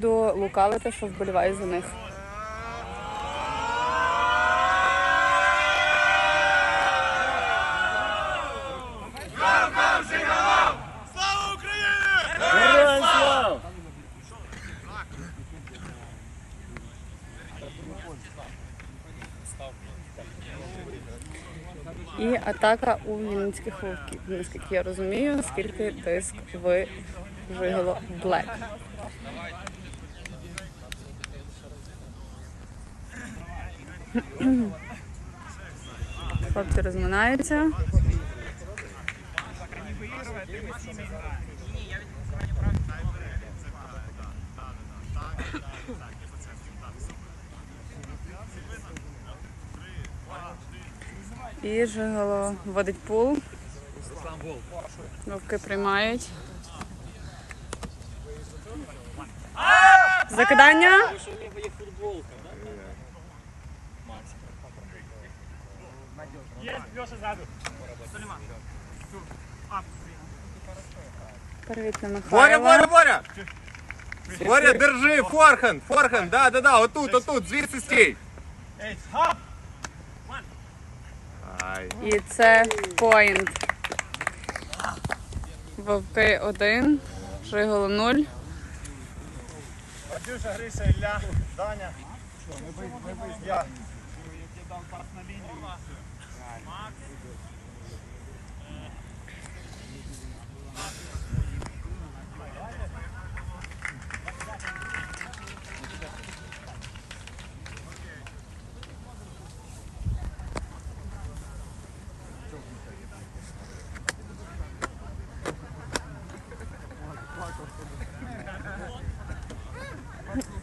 До лукавити, що вболіваю за них. Слава Україні! І атака у Вінницьких вовків. Наскільки я розумію, скільки тиск в Жиголо Блек. Хлопці розминаються. І Жиголо вводить пул. Вовки приймають. Закидання. Привіт на Боря, Боря. Боря! Боря, держи, форхенд, форхенд, да, да, да, отут, отут, звідси стій. Ай. І це поінт. Вовки 1, Жиголо 0. Вадюша, Гриша, Ілля, Даня. Я.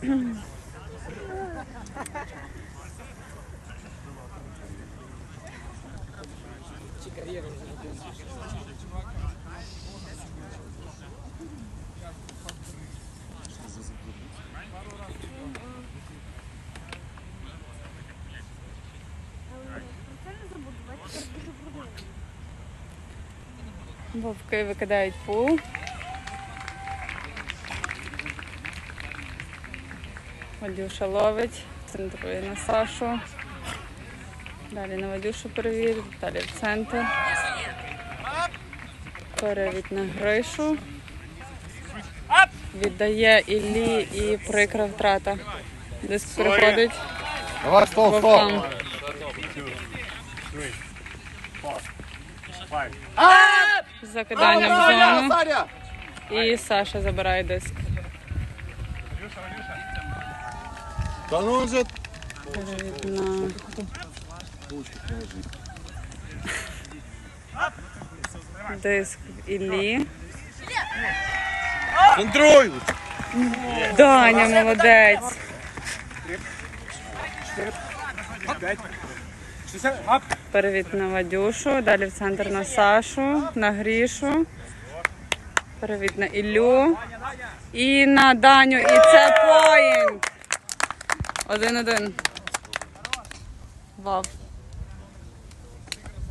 Mm-hmm. Вовки викидають пул. Вадюша ловить, центрує на Сашу. Далі на Вадюшу перевірить, далі в центр. Перевід на Гришу. Віддає Іллі і прикра втрата. Диск переходить Давай, стол, вовкам. Закидання в зону. І Саша забирає диск. Да ну он же... Перевід на диск Іллі. Центруй! Даня молодець. Перевід на Вадюшу, далі в центр на Сашу, на Грішу. Перевід на Іллю. І на Даню. І це поінт. Один-один. Вау.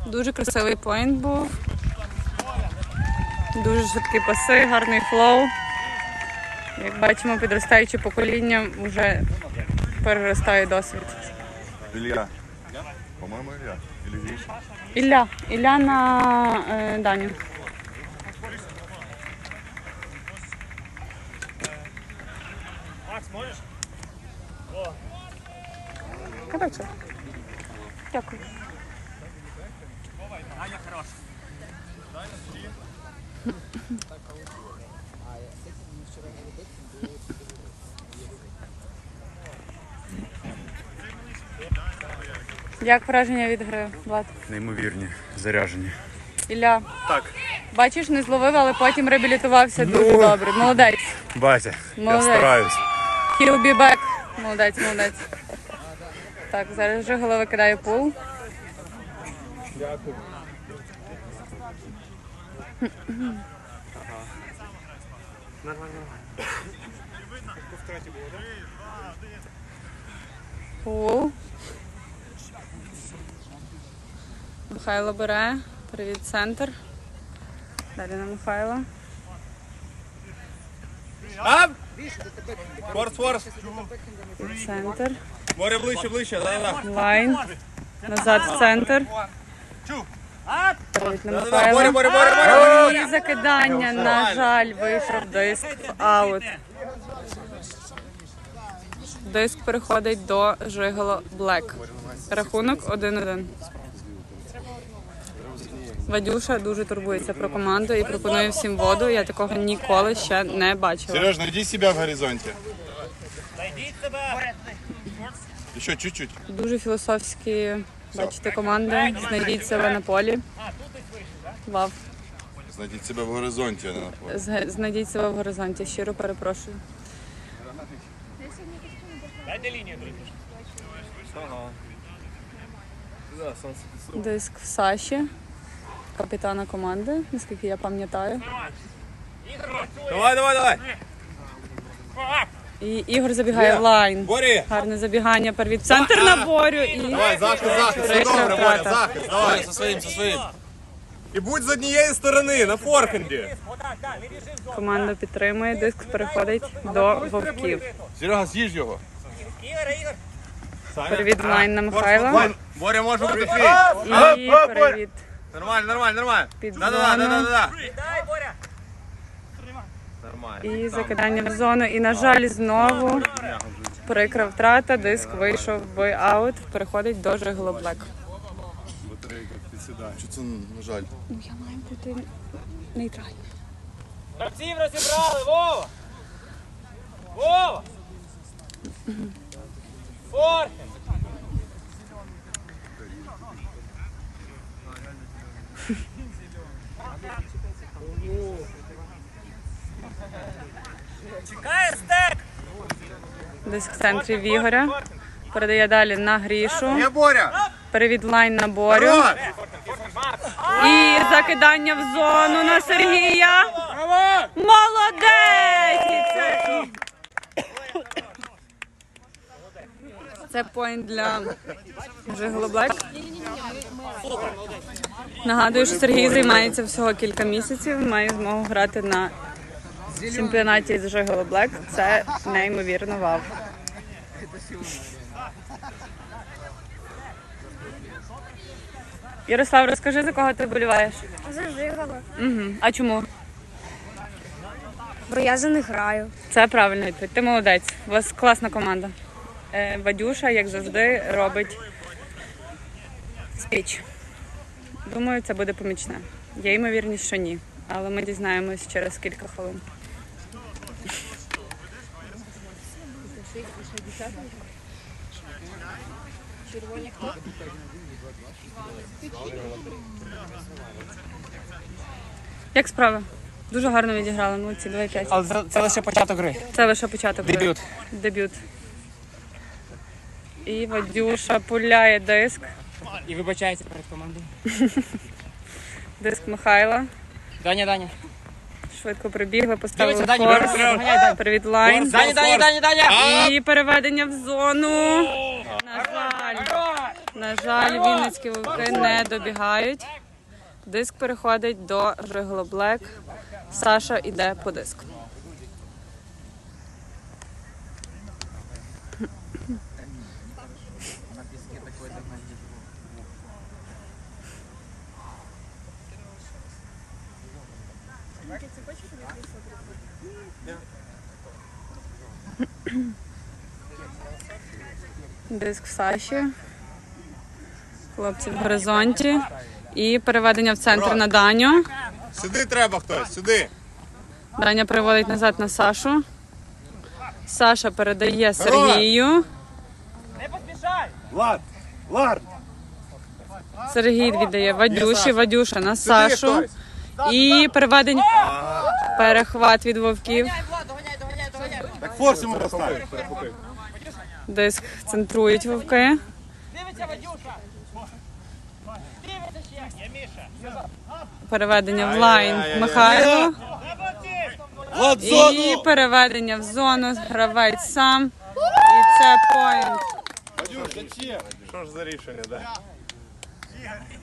Дуже красивий поінт був. Дуже швидкі паси, гарний флоу. Як бачимо, підростаюче покоління вже переростає досвід. Илья. По-моему, Илья. Или Ілля. Ілля на е, Даню. Макс, можеш? Коротше. Дякую. Даня хорош. Як враження від гри, Влад? Неймовірні, заряжені. Ілля. Так. Бачиш, не зловив, але потім реабілітувався дуже добре. Молодець. Батя, Молодець. я стараюсь. He'll be back. Молодець, молодець. Так, зараз вже голова кидає пул. Пул. Михайло бере. Привіт, центр. Далі на Михайла. Ап! Форс, форс. Центр. Море ближче, ближче. Да, да, да. Лайн. Назад в центр. Море, море, море. І закидання, на жаль, вийшов диск в аут. Диск переходить до Жиголо Блек. Рахунок 1-1. Вадюша дуже турбується про команду і пропонує всім воду. Я такого ніколи ще не бачила. Сереж, найди себя в горизонте. Найдіть себе. Еще чуть-чуть. Дуже філософські, бачите, команди. Знайдіть себе на полі. Вав. Найди себя в горизонте. она напомнит. З- Знайдіть себе в горизонті. Щиро перепрошую. Дайте лінію, друзі. Диск в Саші, капітана команди, наскільки я пам'ятаю. Давай, давай, давай. І Ігор забігає в лайн. Борі. Гарне забігання. Первід центр на борю і Давай, захист, захист. Все добре, Боря, втрата. захист, давай. Со своим, со своим. І будь з однієї сторони, на форхенді. Команда підтримує. Диск переходить до вовків. Серега. Ігор, Ігор. Перевід в лайн на Михайла. Боря може бути твій. І перевід Нормально, нормально, нормально. під Да-да-да, зону. да-да-да. Дай, Боря. І закидання в зону. І, на жаль, знову прикра втрата. Диск вийшов в аут. Переходить до Жиголо Блек. Что це ну, жаль? Ну, я маю бути нейтральна. Гравців розібрали, Вова. Вова. Форхен. Чекає стек. Диск в центрі в Ігоря. Передає далі на Грішу. Боря. Перевід лайн на Борю. І закидання в зону на Сергія. Молодець! Це, це поінт для Жиголо Блек. Нагадую, що Сергій займається всього кілька місяців. Має змогу грати на чемпіонаті з Жиголо Блек. Це неймовірно вау. Ярослав, розкажи, за кого ти вболіваєш? Зажигала. Угу. А чому? Бо я за них граю. Це правильна відповідь. Ти молодець. У вас класна команда. Е, Вадюша, як завжди, робить спіч. Думаю, це буде помічне. Є ймовірність, що ні. Але ми дізнаємось через кілька хвилин. Як справа? Дуже гарно відіграли. Молодці, 2-5. Але це, це лише початок гри. Це лише початок. гри. Дебют. Дебют. І Вадюша пуляє диск. І вибачається перед командою. Диск Михайла. Даня, Даня. Швидко прибігли, поставили Дивіться, Дані, Даня. Привіт лайн. Даня, Даня, Даня, Даня! І переведення в зону. На жаль. На жаль, вінницькі вовки не добігають. Диск переходить до Жигло Блек. Саша йде по диск. Диск в Саші. Хлопці в горизонті. І переведення в центр на Даню. Сюди треба хтось, сюди. Даня переводить назад на Сашу. Саша передає Сергію. Не поспішай. Влад, Влад. Сергій віддає Вадюші, Вадюша на Сашу. І переведення. Перехват від вовків. Так форс йому поставив. Диск центрують вовки. Дивиться, Вадюша. Переведення в лайн Михайло. І переведення в зону. Гравець сам. І це поінт. Що ж за рішення, ти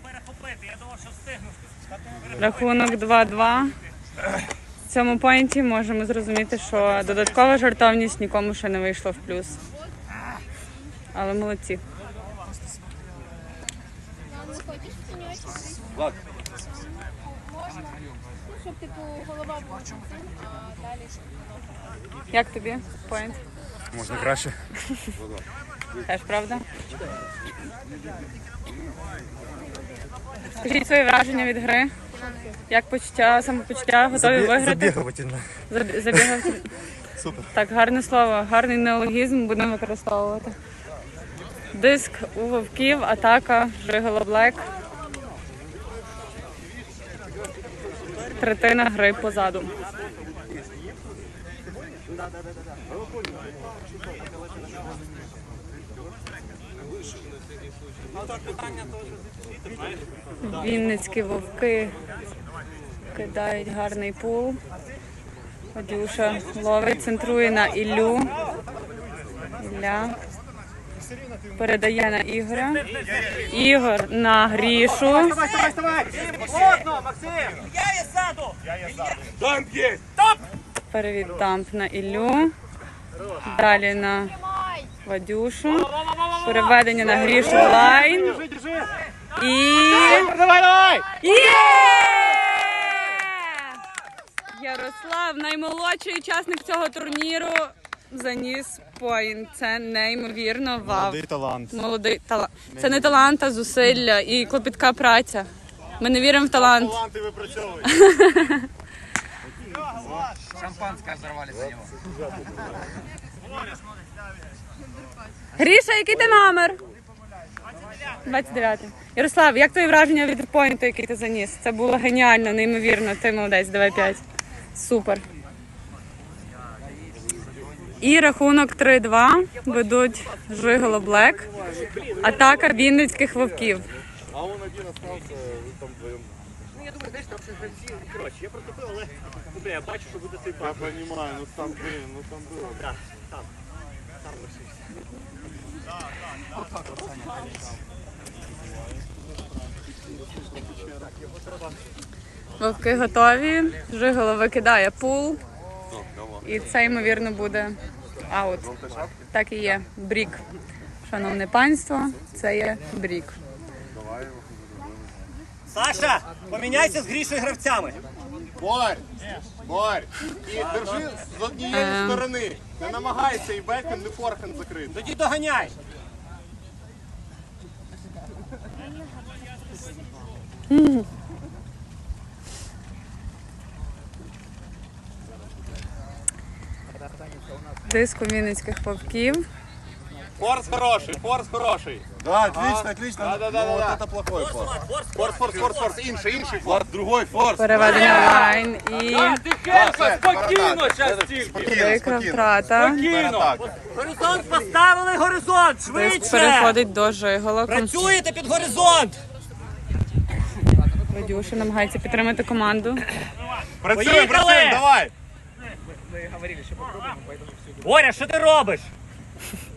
перехопити. Я думав, що встигну. Рахунок 2-2. В цьому поінті можемо зрозуміти, що додаткова жартовність нікому ще не вийшла в плюс. Але молодці. Щоб типу голова була. А далі. Як тобі поінт? Можна краще. Теж правда? Скажіть свої враження від гри. Як почуття, самопочуття, готові виграти? Забігавательно. Заб- Забігав. Супер. Так, гарне слово, гарний неологізм будемо використовувати. Диск у вовків, атака, Жигало Блек. Третина гри позаду. Вінницькі вовки кидають гарний пул. Вадюша ловить, центрує на Іллю. Ілля передає на Ігоря. Ігор на Грішу. Давай, давай, давай! Плотно, Максим! Я є ззаду! Там є! Перевід дамп на Іллю. Далі на Вадюшу. Переведення на Грішу лайн. І. Давай, давай! Є! Ярослав, наймолодший учасник цього турніру, заніс поінт. Це неймовірно. Вау. Молодий талант. Молодий талант. Це не талант, а зусилля і клопітка праця. Ми не віримо в талант. Таланти випрацьовують. Гріша, який ти номер? 29. Ярослав, як твої враження від поінту, який ти заніс? Це було геніально, неймовірно. Ти молодець, давай 5. Супер. І рахунок 3-2 ведуть Жиголо Блек. Атака Вінницьких вовків. А он один остався, там вдвоєм. Я понимаю, ну там, блин, ну там было. Вовки готові. Жиголо викидає пул. І це, ймовірно, буде аут. Так і є. Брік. Шановне панство, це є брік. Саша, поміняйся з Грішою гравцями. Борь! Борь! І держи з однієї Ем. сторони. Не намагайся і бекхенд, і форхенд закрити. Тоді доганяй. Диск у Вінницьких вовків. Форс хороший, форс хороший. Да, отлично, отлично. Да, да, да, Ну, да, да. это плохой форс. Форс, форс, форс, форс. Інший, інший форс. Другой форс. Переведення в лайн і Тихенько, спокійно, Спокійно, велика спокійно. втрата. Перетак. Горизонт поставили, горизонт! Швидше! переходить до Жигола. Працюєте під горизонт! Вадюша намагається підтримати команду. Працюємо, Поїхали! працюємо, давай. Боря, що ти робиш?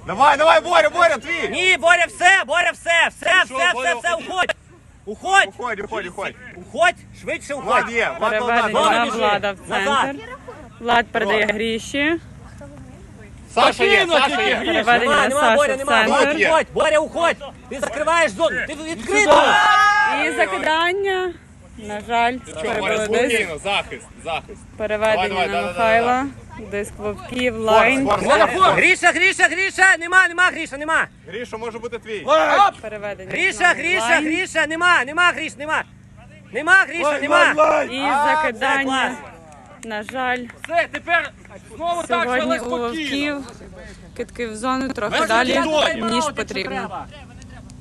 Давай, давай, Боря, Боря, твій. Ні, Боря, все, Боря, все, все, Що, все, Боря, все, все, уходь! Уходь! Уходь, уходь, уходь. Уходь! Швидше Влад уходь! є, Влад назад. Переведення на давай. біжи. влада в Назад. центр. Влад передає Гріші. Саша є, Саша є. Переведення Нема, нема, Боря, в нема. центр. Уходь, Боря, уходь! Ти закриваєш зону! Ти відкрито! І закидання. На жаль, Боря, перебили спокійно, захист, захист. Переведення Давай, давай, на да, да, Михайла. Диск вовків, лайн. Гріша, Гріша, Гріша! Нема, нема, Гріша, нема! Гріша може бути твій. Переведення. Гріша, Гріша. Гріша, нема, нема, Гріш, нема! Нема, Гріша, нема! І закидання. На жаль, Все, тепер знову сьогодні у вовків. Китки в зону трохи далі, ніж потрібно.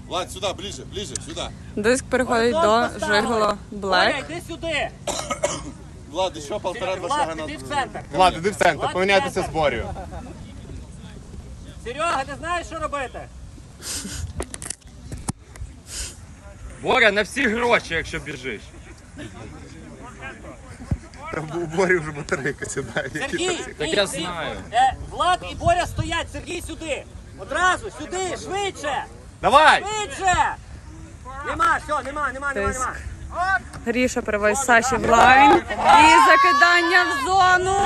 Влад, сюда, ближе, ближе, сюда. Диск переходить до Жиголо Блек. йди сюди! Влад, еще полтора-два шага Влад, іди в центр! Влад, іди в центр, поміняйтеся з Борю. Серега, ти знаєш, що робити? Боря на всі гроші, якщо біжиш. Там у Бори вже батарейка сідає. Сергій! Так я знаю. Е, Влад і Боря стоять, Сергій сюди! Одразу, сюди, швидше! Давай! Швидше! Нема, все, нема, нема, нема, нема. Гріша перевозить Саші в лайн. І закидання в зону.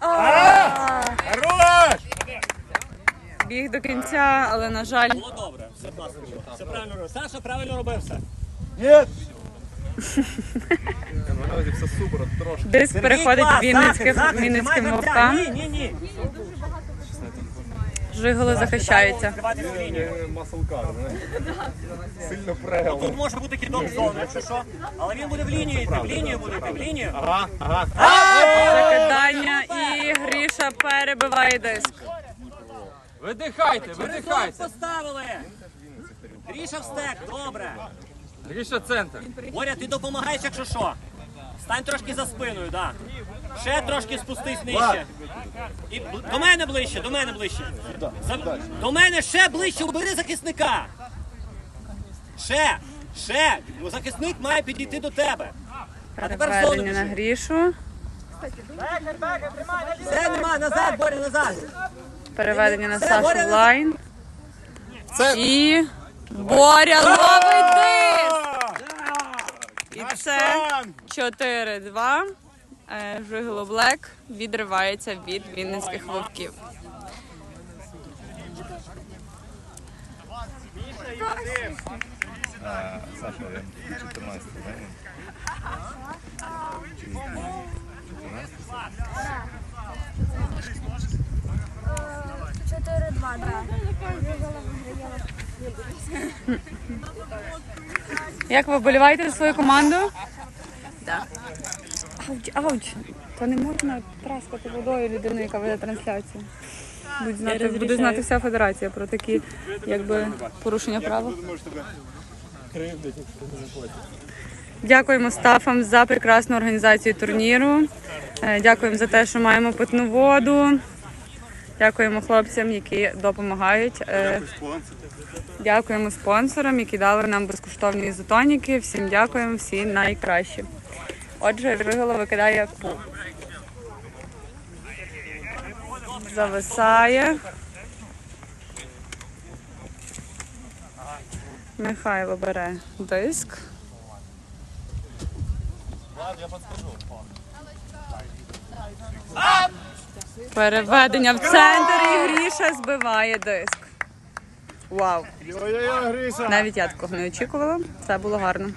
А, Хорош! Біг до кінця, але на жаль. Добре, все класно. Все правильно робив. Саша правильно робив все. Трошки. Диск переходить Вінницьким, Вінницьким вовкам. Ні, ні, ні. Лінію. Маслкар, Сильно прегало. Тут може бути кидок в зону, якщо що. Але він буде в лінію йти, в лінію буде йти, в лінію. Ага, ага. Закидання і Гріша перебиває диск. Видихайте, видихайте. Поставили. Гріша в стек, добре. Гріша центр. Боря, ти допомагаєш, якщо що. Стань трошки за спиною, да. Ще трошки спустись нижче. І до мене ближче, до мене ближче. За- До мене ще ближче, убери захисника. Ще, ще. Захисник має підійти до тебе. А тепер зону Переведення на біжи. Грішу. Все, нема, назад, Боря, назад. Переведення на Сашу лайн. І Боря ловить диск! І це 4-2. Е, Жигло Блек відривається від вінницьких вовків. Саша, 14 Чотири-два, да. Як ви вболіваєте за свою команду? Ауч, ауч. То не можна траскати водою людину, яка веде трансляцію. Будь знати, буде знати вся федерація про такі якби, порушення правил. Дякуємо стафам за прекрасну організацію турніру. Е, Дякуємо за те, що маємо питну воду. Дякуємо хлопцям, які допомагають. Е, Дякуємо спонсорам, які дали нам безкоштовні ізотоніки. Всім дякуємо, всі найкращі. Отже, Жиголо викидає пул. Зависає. Михайло бере диск. Переведення в центр і Гріша збиває диск. Вау! Навіть я такого не очікувала. Це було гарно.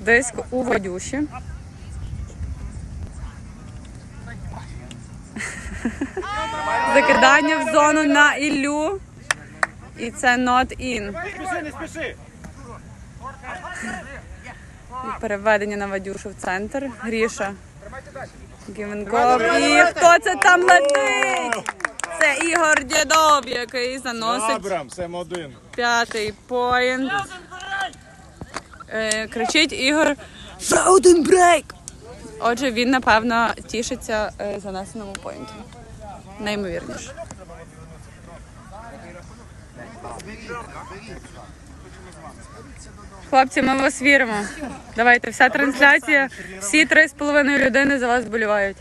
Диск у Вадюші. Закидання в зону на Іллю. І це not in. Спіши, не спіши. І переведення на Вадюшу в центр. Гріша. Go. І хто це там летить? Це Ігор Дєдов, який заносить Абрам, Сем-1. П'ятий поінт. Е, кричить Ігор Фрауден брейк. Отже, він напевно тішиться е, занесеному поінту. Неймовірніше. Хлопці, ми в вас віримо. Давайте, вся трансляція, всі три з половиною людини за вас вболівають.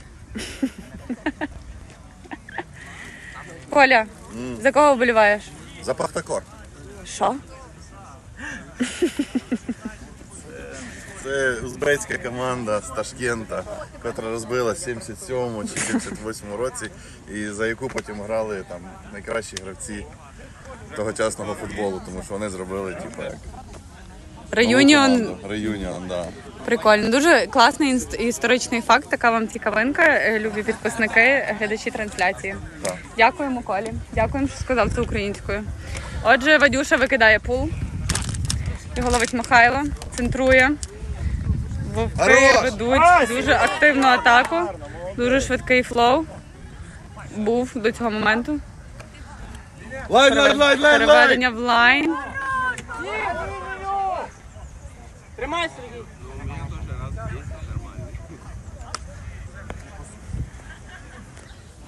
Коля, за кого вболіваєш? За Пахтакор. Що? Це узбецька команда з Ташкента, яка розбила в 77-му чи 78-му році, і за яку потім грали там найкращі гравці тогочасного футболу, тому що вони зробили типу як Реюніон Реюніон, да. прикольно. Дуже класний інст- історичний факт. Така вам цікавинка, е, любі підписники, глядачі трансляції. Так. Дякуємо, Колі. Дякуємо, що сказав це українською. Отже, Вадюша викидає пул. Його ловить Михайло, центрує. Вовки ведуть дуже активну атаку. Дуже швидкий флоу. Був до цього моменту. Лайн, лайн, лайн, лайн, лайн. Переведення в лайн. Тримай, Сергій.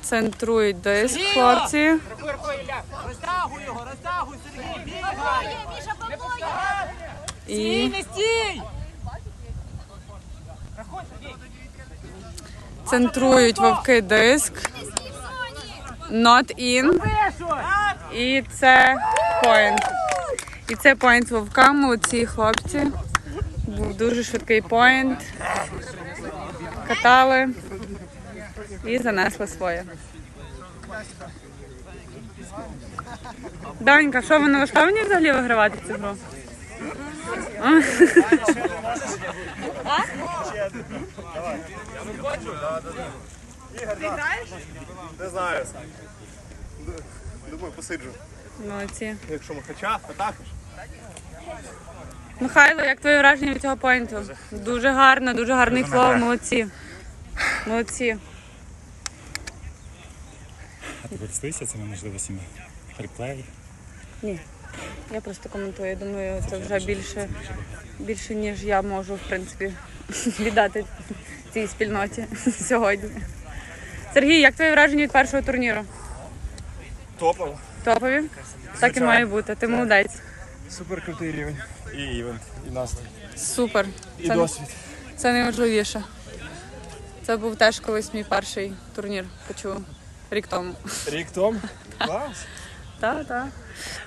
Центрують диск, хлопці. Розтягуй його, розтягуй, Сергій, бігай. Побоя! Не стій! Центрують вовки диск. Not in. І це point. І це поінт вовками, ці хлопці. Був дуже швидкий поінт. Катали і занесли своє. Данька, що ви налаштовані взагалі вигравати цю гру? А? Не знаю. Думаю, посиджу. Молодці. Якщо махача, то також. Михайло, як твоє враження від цього поінту? Дуже гарно, дуже гарний флоу, молодці. Молодці. А ти користуєшся цими можливостями? Реплей? Ні. Я просто коментую. Я думаю, це вже більше, більше ніж я можу, в принципі, віддати цій спільноті сьогодні. Сергій, як твоє враження від першого турніру? Топово. Топові? Так і має бути. Ти молодець. Супер крутий рівень. І івент, і настрій. Супер. І Це, досвід. це найважливіше. Це був теж колись мій перший турнір, почув рік тому. Рік тому. Клас. Так, так.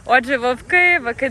Отже, вовки, вики